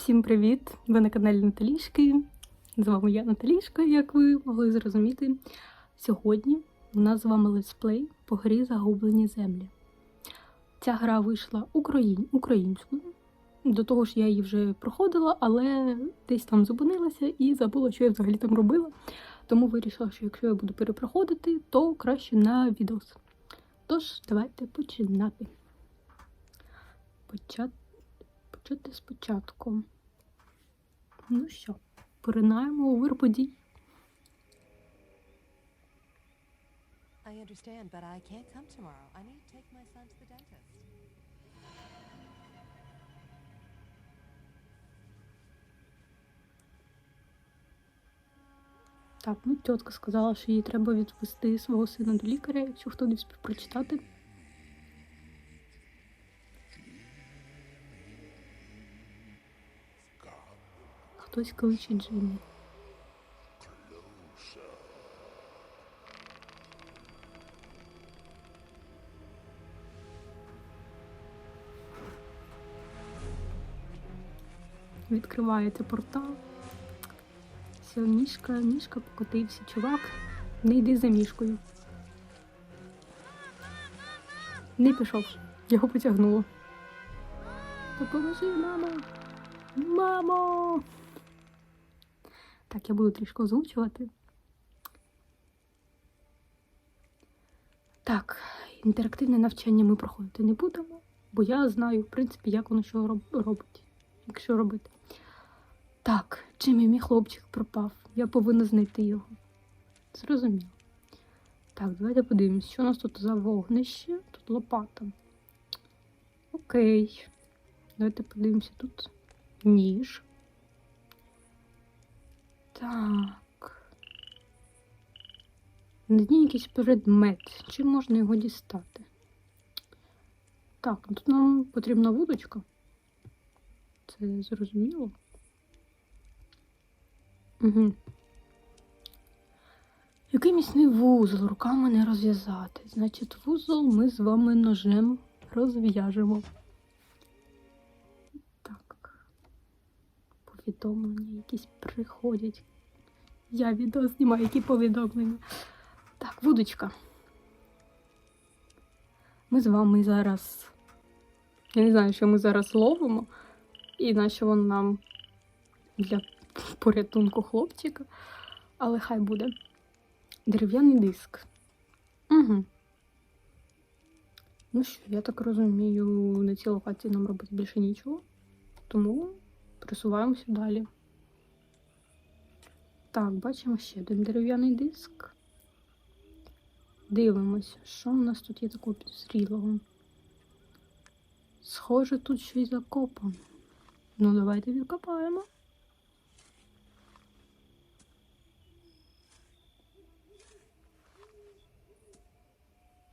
Всім привіт! Ви на каналі Наталішки. З вами я Наталішка, як ви могли зрозуміти. Сьогодні у нас з вами летсплей по грі Загублені землі. Ця гра вийшла україн... українською. До того ж, я її вже проходила, але десь там зупинилася і забула, що я взагалі там робила. Тому вирішила, що якщо я буду перепроходити, то краще на відос. Тож, давайте починати. Почати почати спочатку. Ну що, поринаємо у вир подій. I understand, but I can't come tomorrow. I need to take my son to the dentist. Так, ну тітка сказала, що їй треба відвести свого сина до лікаря, якщо хто не встиг прочитати. Хтось кличе Джиммі. Відкривається портал. Все, мішка, мішка покотився. Чувак, не йди за мішкою. Не пішов. Його потягнуло. Допоможи, мамо! Мамо! Так, я буду трішки озвучувати. Так, інтерактивне навчання ми проходити не будемо, бо я знаю, в принципі, як воно що роб- робить, якщо робити. Так, Джиммі, мій хлопчик пропав. Я повинна знайти його. Зрозуміло. Так, давайте подивимось, що у нас тут за вогнище. Тут лопата. Окей. Давайте подивимося тут. Ніж. Так. На дні якийсь предмет. Чим можна його дістати? Так, тут нам потрібна вудочка. Це зрозуміло. Угу. Який міцний вузол руками не розв'язати. Значить, вузол ми з вами ножем розв'яжемо. Так. Повідомлення якісь приходять. Я відео знімаю, які повідомлення. Так, вудочка. Ми з вами зараз. Я не знаю, що ми зараз ловимо, і на що воно нам для порятунку хлопчика. Але хай буде. Дерев'яний диск. Угу. Ну що, я так розумію, на цій локації нам робити більше нічого. Тому присуваємося далі. Так, бачимо ще один дерев'яний диск. Дивимося, що у нас тут є такого підозрілого. Схоже, тут щось закопано. Ну, давайте відкопаємо.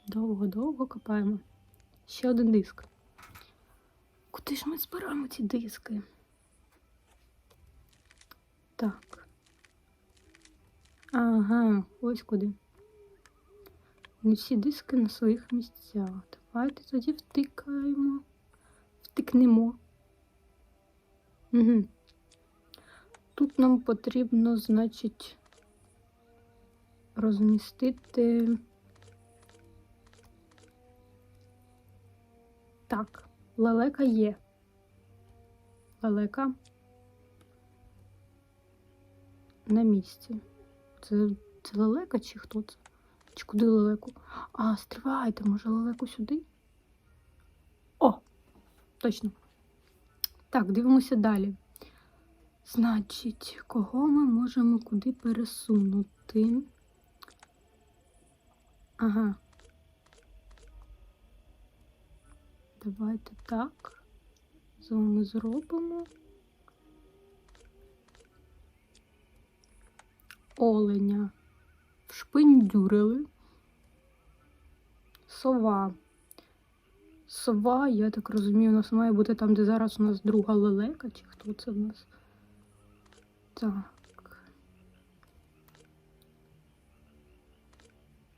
Довго-довго копаємо. Ще один диск. Куди ж ми збираємо ці диски? Так. Ага, ось куди. Не всі диски на своїх місцях. Давайте тоді втикаємо. Втикнемо. Угу. Тут нам потрібно, значить, розмістити. Так, лелека є. Лелека на місці. Це, це лелека чи хто це? Чи куди лелеку? А, стривайте, може лелеку сюди? О! Точно. Так, дивимося далі. Значить, кого ми можемо куди пересунути? Ага. Давайте так. З вами зробимо. Оленя. Вшпиндюрили. Сова. Сова, я так розумію, у нас має бути там, де зараз у нас друга лелека, чи хто це в нас? Так.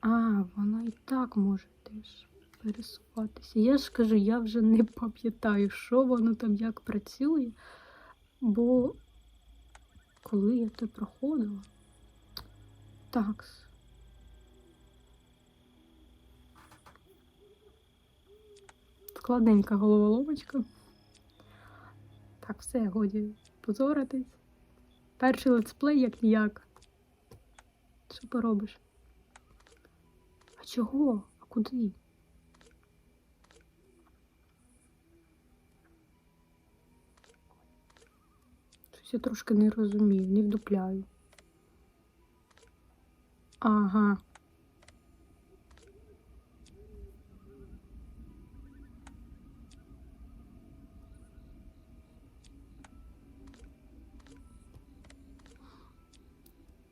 А, вона і так може теж пересуватися. Я ж кажу, я вже не пам'ятаю, що воно там як працює. Бо коли я те проходила. Такс. Складненька головоломочка. Так, все, годі позоритись. Перший летсплей як ніяк. Що поробиш? А чого? А куди? Щось я трошки не розумію, не вдупляю. Ага.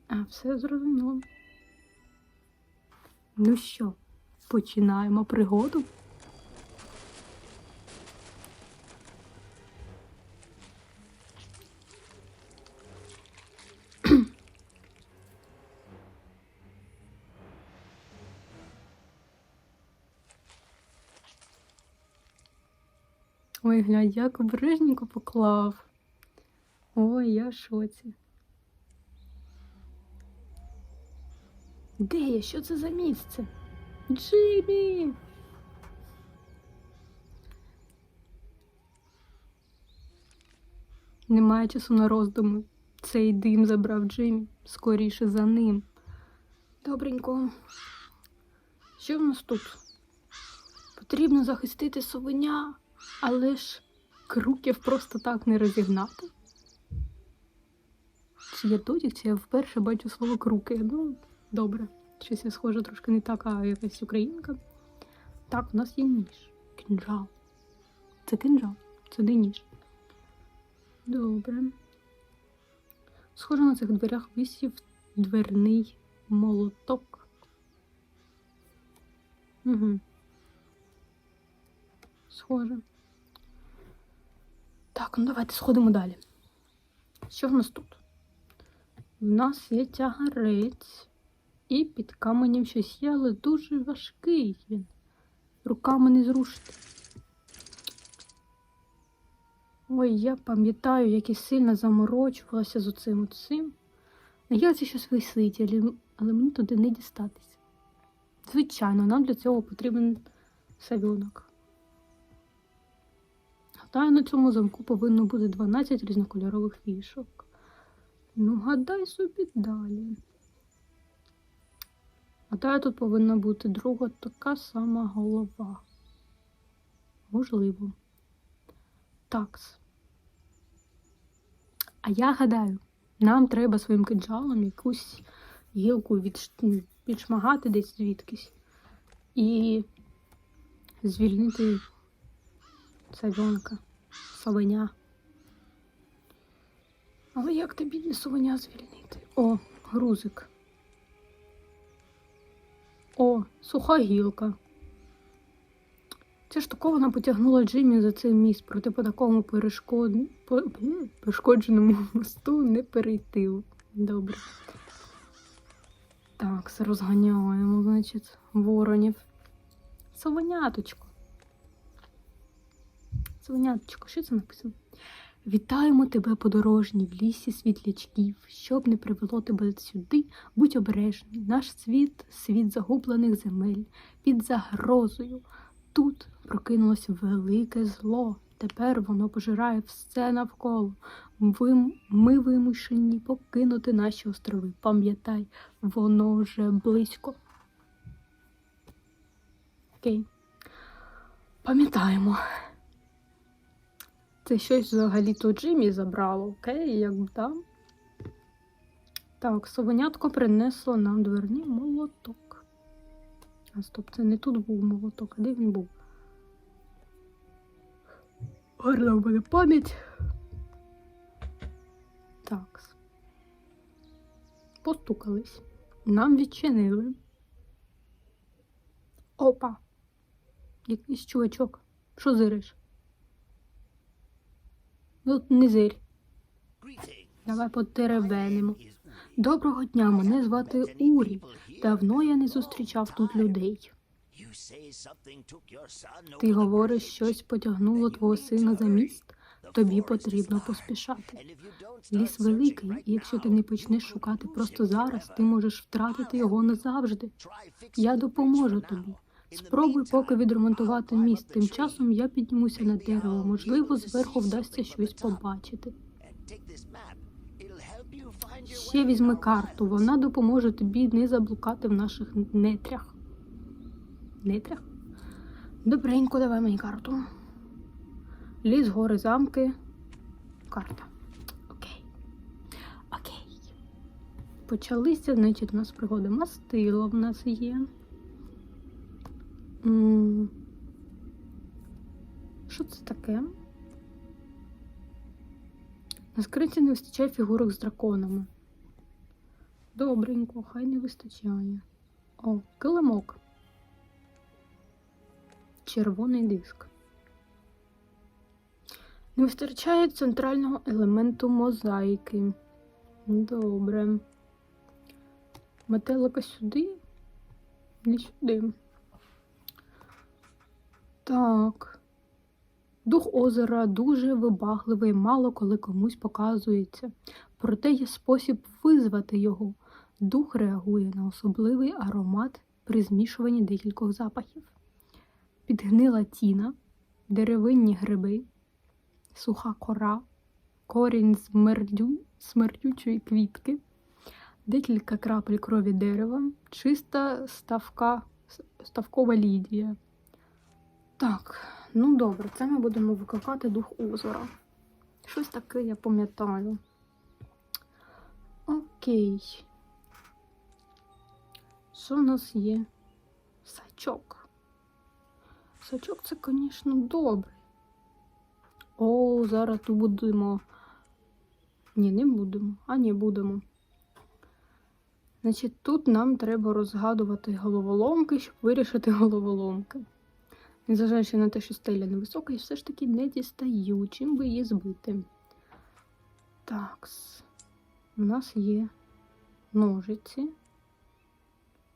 А, все зрозуміло. Ну що, починаємо пригоду? Ой, глянь, як обережненько поклав. Ой, я в шоці. Де я? Що це за місце? Джиммі! Немає часу на роздуми. Цей дим забрав Джиммі. Скоріше за ним. Добренько. Що в нас тут? Потрібно захистити совеня, але ж круків просто так не розігнати. Чи я дотік, чи я вперше бачу слово круки. Ну, добре. Щось я схожа трошки не така, якась українка. Так, у нас є ніж. Кінжал. Це кінжал, це не ніж. Добре. Схоже, на цих дверях висів дверний молоток. Угу. Схоже. Так, ну давайте сходимо далі. Що в нас тут? У нас є тягарець. І під каменем щось є, але дуже важкий він. Руками не зрушити. Ой, я пам'ятаю, як я сильно заморочувалася з оцим оцим. На гілці щось висить, але, але мені туди не дістатися. Звичайно, нам для цього потрібен савінок. Гадаю, на цьому замку повинно бути 12 різнокольорових фішок. Ну, гадай собі далі. Гадаю, тут повинна бути друга така сама голова. Можливо. Такс. А я гадаю, нам треба своїм кинджалом якусь гілку відш- відшмагати десь звідкись і звільнити савенка, совеня. Але як ти бідне совеня звільнити? О, грузик. О, суха гілка. Ця штуковина потягнула Джиммі за цей міст, проте по такому перешкод... по... блін, пошкодженому мосту не перейти. Добре. Так, розганяємо, значить, воронів. Совеняточко. Совеняточко, що це написано? Вітаємо тебе, подорожній, в лісі світлячків, щоб не привело тебе сюди, будь обережний. Наш світ, світ загублених земель, під загрозою. Тут прокинулось велике зло. Тепер воно пожирає все навколо. Ви, ми вимушені покинути наші острови. Пам'ятай, воно вже близько. Окей. Пам'ятаємо. Це щось взагалі то Джиммі забрало, окей, як там. Так, совенятко принесло нам дверний молоток. А стоп, це не тут був молоток, а де він був? Гарна в мене пам'ять. Так. Постукались. Нам відчинили. Опа. Якийсь чувачок. Що зириш? Ну, не зирь. Давай потеребенимо. Доброго дня, мене звати Урі. Давно я не зустрічав тут людей. Ти говориш, щось потягнуло твого сина за міст? тобі потрібно поспішати. Ліс великий, і якщо ти не почнеш шукати просто зараз, ти можеш втратити його назавжди. Я допоможу тобі. Спробуй поки відремонтувати міст. Тим часом я піднімуся на дерево. Можливо, зверху вдасться щось побачити. Ще візьми карту. Вона допоможе тобі не заблукати в наших нетрях. Нетрях? Добренько, давай мені карту. Ліс, гори, замки. Карта. Окей. Окей. Почалися, значить, у нас пригоди. Мастило в нас є. Що це таке? На скриті не вистачає фігурок з драконами. Добренько, хай не вистачає. О, килимок. Червоний диск. Не вистачає центрального елементу мозаїки. Добре. Метелика сюди? Не сюди. Так. Дух озера дуже вибагливий, мало коли комусь показується. Проте є спосіб визвати його. Дух реагує на особливий аромат при змішуванні декількох запахів. Підгнила тіна, деревинні гриби, суха кора, корінь смердю, смердючої квітки, декілька крапель крові дерева, чиста ставка, ставкова лідія. Так, ну добре, це ми будемо викликати дух озера. Щось таке я пам'ятаю. Окей. Що у нас є? Сачок. Сачок це, звісно, добре. О, зараз тут будемо. Ні, не будемо. А ні, будемо. Значить, тут нам треба розгадувати головоломки, щоб вирішити головоломки. Незважаючи на те, що стеля невисока, я все ж таки не дістаю, чим би її збити. Так, у нас є ножиці.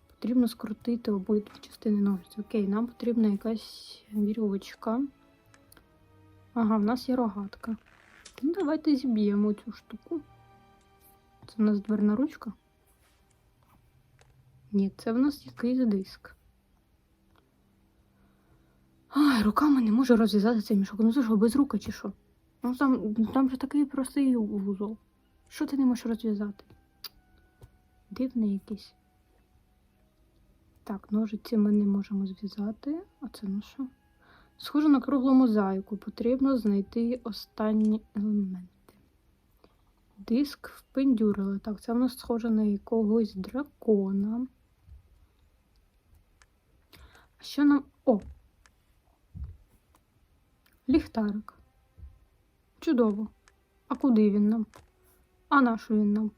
Потрібно скрутити обидві частини ножиць. Окей, нам потрібна якась вірьовочка. Ага, в нас є рогатка. Ну, давайте зіб'ємо цю штуку. Це в нас дверна ручка? Ні, це в нас якийсь диск. Ай, руками не можу розв'язати цей мішок. Ну це що, без рука чи що? Ну там, там же такий простий вузол. Що ти не можеш розв'язати? Дивний якийсь. Так, ножиці ми не можемо зв'язати. А це на що? Схоже на круглу мозаїку. Потрібно знайти останні елементи. Диск впендюрили. Так, це в нас схоже на якогось дракона. А що нам. О! Ліхтарик. Чудово. А куди він нам? А на що він нам?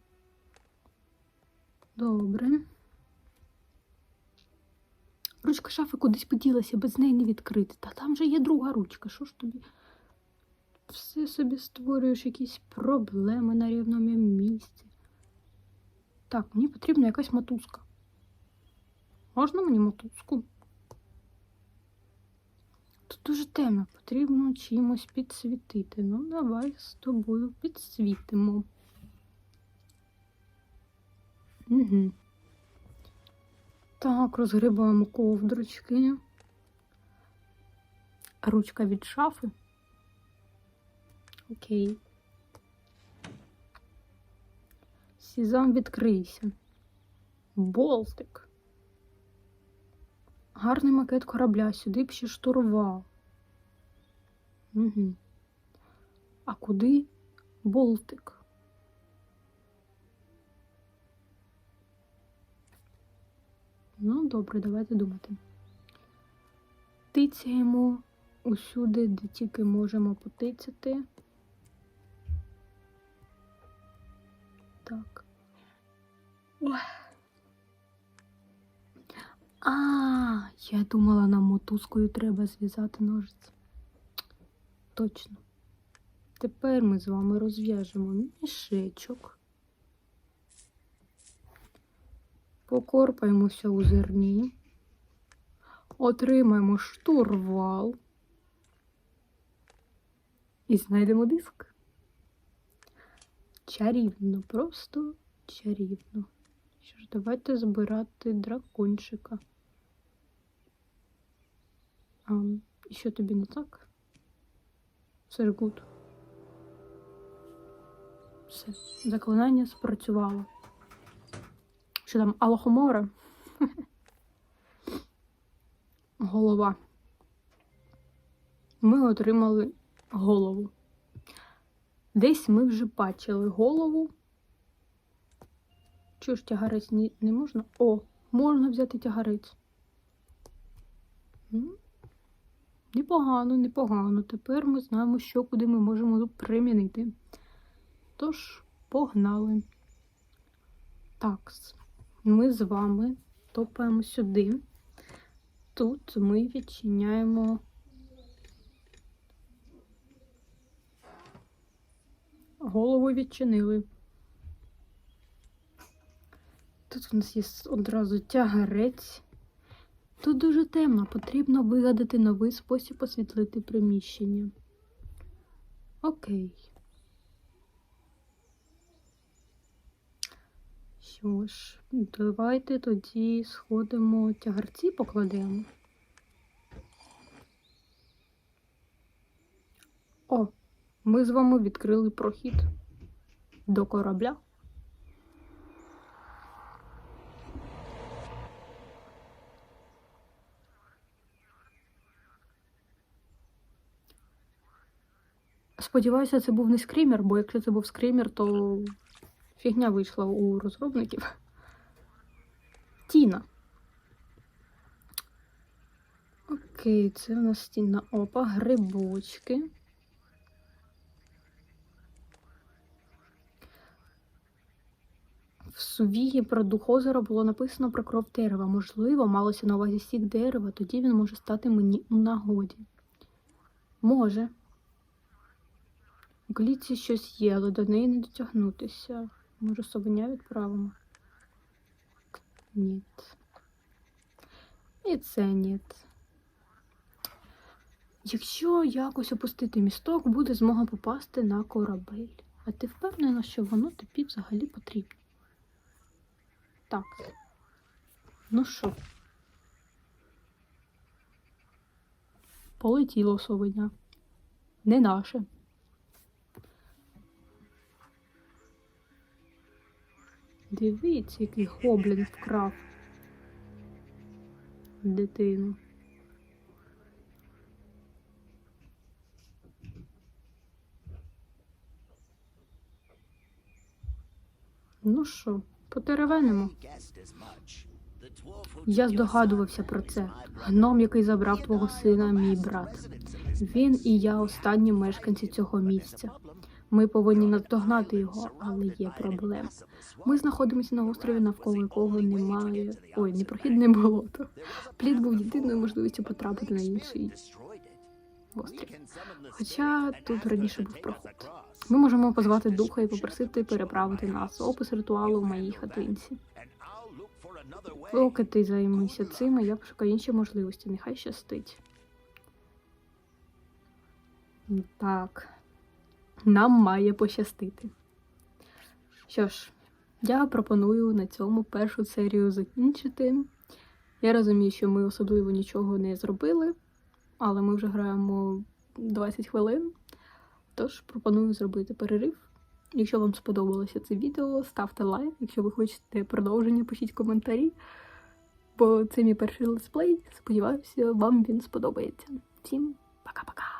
Добре. Ручка шафи кудись поділася, без неї не відкрити. Та там же є друга ручка. Що ж тобі? Все собі створюєш якісь проблеми на рівному місці. Так, мені потрібна якась мотузка. Можна мені мотузку? Тут дуже темно, потрібно чимось підсвітити. Ну, давай з тобою підсвітимо. Угу. Так, розгрібаємо ковдрочки. Ручка від шафи. Окей. Сізам відкрийся. Болтик. Гарний макет корабля, сюди б ще штурвал. Угу. А куди болтик? Ну, добре, давайте думати. Тицяємо усюди, де тільки можемо потицяти. Так. Ой. А, я думала, нам мотузкою треба зв'язати ножиці. Точно. Тепер ми з вами розв'яжемо мішечок. Покорпаємося у зерні. Отримаємо штурвал. І знайдемо диск. Чарівно, просто чарівно. Що ж, давайте збирати дракончика. І що тобі не так? Все гуд. Все, заклинання спрацювало. Що там, Алохомора? Голова. Ми отримали голову. Десь ми вже бачили голову. Чого ж тягарець не можна? О, можна взяти тягарець. Непогано, непогано. Тепер ми знаємо, що куди ми можемо примінити. Тож, погнали. Так, ми з вами топаємо сюди. Тут ми відчиняємо голову відчинили. Тут у нас є одразу тягарець. Тут дуже темно, потрібно вигадати новий спосіб освітлити приміщення. Окей. Що ж, давайте тоді сходимо тягарці покладемо. О, ми з вами відкрили прохід до корабля. Сподіваюся, це був не скрімер, бо якщо це був скрімер, то фігня вийшла у розробників. Тіна. Окей, це у нас стіна опа, грибочки. В сувії про дух озера було написано про кров дерева. Можливо, малося на увазі сік дерева, тоді він може стати мені у нагоді. Може. У клітці щось є, але до неї не дотягнутися. Може, совеня відправимо? Ні. І це ні. Якщо якось опустити місток, буде змога попасти на корабель. А ти впевнена, що воно тобі взагалі потрібно? Так. Ну що? Полетіло совеня. Не наше. Дивіться, який гоблін вкрав дитину. Ну що, потеревенимо. Я здогадувався про це. Гном, який забрав твого сина, мій брат. Він і я останні мешканці цього місця. Ми повинні наздогнати його, але є проблема. Ми знаходимося на острові, навколо якого немає. Ой, непрохідне болото. Плід був єдиною можливістю потрапити на інший острів. Хоча тут раніше був проход. Ми можемо позвати духа і попросити переправити нас. Опис ритуалу в моїй хатинці. Поки ти займися цим, я пошукаю інші можливості. Нехай щастить. Так. Нам має пощастити. Що ж, я пропоную на цьому першу серію закінчити. Я розумію, що ми особливо нічого не зробили, але ми вже граємо 20 хвилин. Тож пропоную зробити перерив. Якщо вам сподобалося це відео, ставте лайк. Якщо ви хочете продовження, пишіть коментарі. Бо це мій перший летсплей. Сподіваюся, вам він сподобається. Всім пока-пока!